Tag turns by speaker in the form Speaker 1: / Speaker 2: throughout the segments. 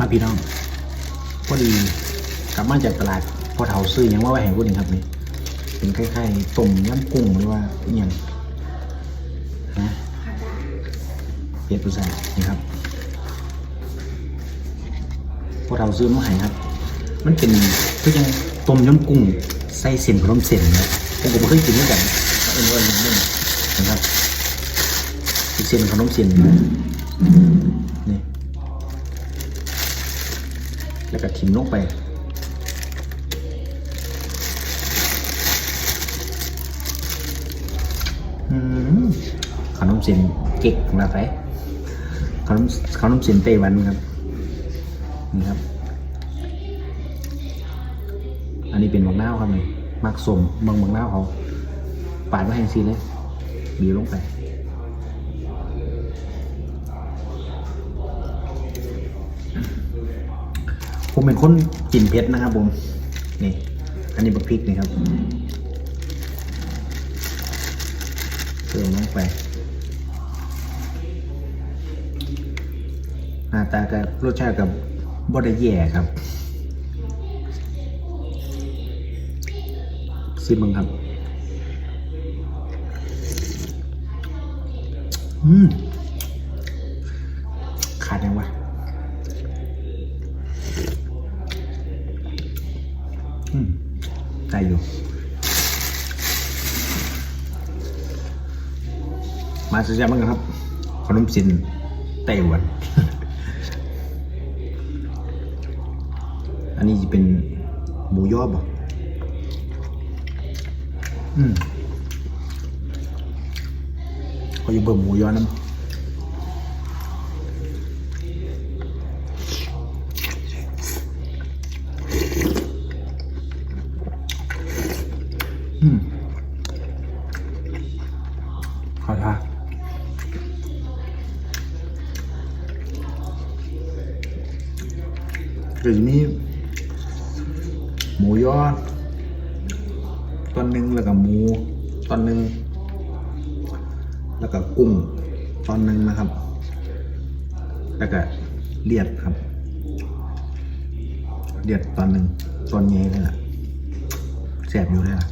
Speaker 1: มาพี่น้องพอดีกลับมาจากตลาดพอเถาซื้อยังว่าไว้แห่งพูดนี่ครับนี่เป็นคล้ายๆต้มยำกุ้งหรือว่าอย่างนะเปียกผู้ใส่นี่ครับพอเถาซื้อมาให้ครับ มันเป็นคือยังต้มยำกุ้งใส่เส้นขนมเส้นนะผมก็ไม่เคยกินเหมือนกันเอาเป็นว่าอย่างนี้นะครับเป็นเส้นขนมเส้นนี่ แล้วก็ทิมลงไปอืมขนมเส้นเก๊กของเราไปขนมขนมเส้นไต้หวันครับ นี่ครับ อันนี้เป็นบักน้าวครับนี่มักสมเมืองบักน้าวเขาปาดไว้ให้งซีเลยบีลงไป ผมเป็นคนกินเผ็ดนะครับ ผม นี่ อันนี้บักพริกนี่ครับเติมลงไป หน้าตากับรสชาติกับบไดแย่ครับซิมมึงครับ อืม ขาดยังวะ อืม ได้อยู่ มาสุดยอดมากครับขนมจีนไต้หวัน อันนี้จะเป็นหมูยอบ่อืมเขาอยู่เบิ่มหมูยอน้ำ ขอทาเดี๋ยมีหมูยอตอนหนึ่งแล้วก็หมูตอนหนึ่งแล้วก็กุ้งตอนหนึ่งนะครับ แล้วก็เลียดครับเลียดตอนหนึ่งตอนใหญ่เลยล่ะแสบอยู่เลยล่ะ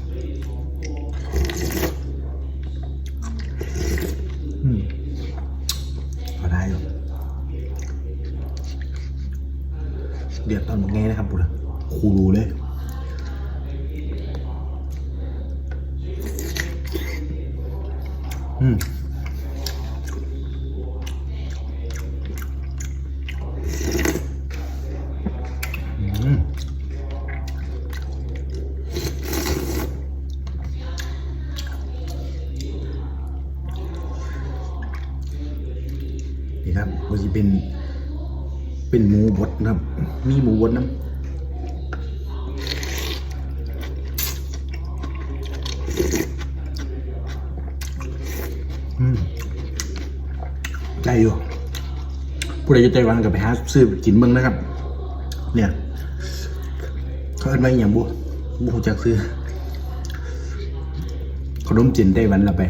Speaker 1: อืมพอได้อยู่ เดือดตอนมึงไงนะครับบุตรคูรูเลยอืมอืมนี่ครับมันจะเป็น เป็นหมูบดนะครับ มีหมูบดน้ำอืมใจอยู่ผู้ใดจะใจวันกับไปหาซื้อกินเมืองนะครับ เนี่ยเขาเอิ้นว่าอย่างบุบุจักซื้อขนมจีนไต้วันละไป